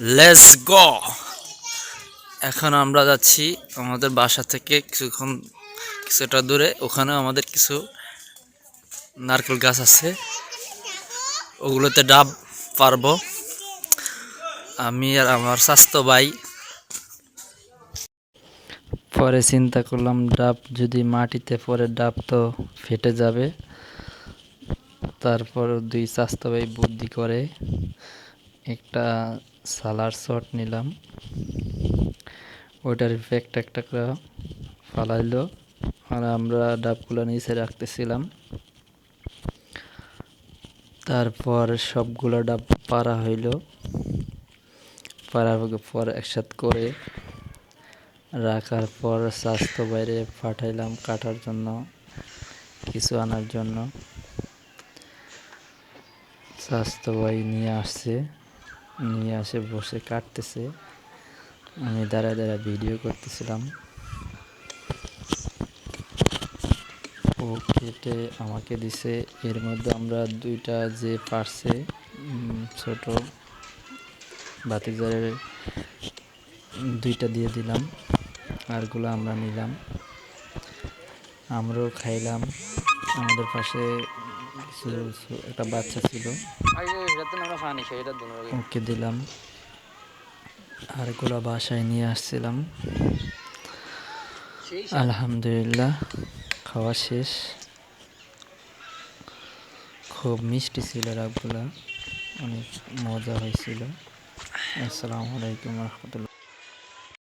Let's গ এখন আমরা যাচ্ছি আমাদের বাসা থেকে কিছুক্ষণ, কিছুটা দূরে। ওখানেও আমাদের কিছু নারকেল গাছ আছে। ওগুলোতে ডাব পারব। আমি আর আমার স্বাস্থ্য ভাই। পরে চিন্তা করলাম, ডাব যদি মাটিতে পরে ডাব তো ফেটে যাবে। তারপর দুই স্বাস্থ্য ভাই বুদ্ধি করে একটা সালার শট নিলাম। ওইটার একটা একটা করে ফালাইলো। আর আমরা ডাবগুলো নিচে রাখতেছিলাম। তারপর সবগুলো ডাব পাড়া হইল। পাড়ার পর একসাথ করে রাখার পর স্বাস্থ্য বাইরে পাঠাইলাম কাটার জন্য, কিছু আনার জন্য। স্বাস্থ্য ভাই নিয়ে আসছে। নিয়ে আসে, বসে কাটতেছে। আমি দাঁড়ায় দাঁড়ায় ভিডিও করতেছিলাম। ও কেটে আমাকে দিছে। এর মধ্যে আমরা দুইটা যে পারছে ছোট বাতিজারের দুইটা দিয়ে দিলাম। আরগুলো আমরা নিলাম। আমরাও খাইলাম। আমাদের পাশে একটা বাচ্চা ছিল। ওকে দিলাম। আরগুলো বাসায় নিয়ে আসছিলাম। আলহামদুলিল্লাহ খাওয়া শেষ। খুব মিষ্টি ছিল রাবগুলা অনেক মজা হয়েছিল। আসসালামু আলাইকুম রহমতুল্লাহ।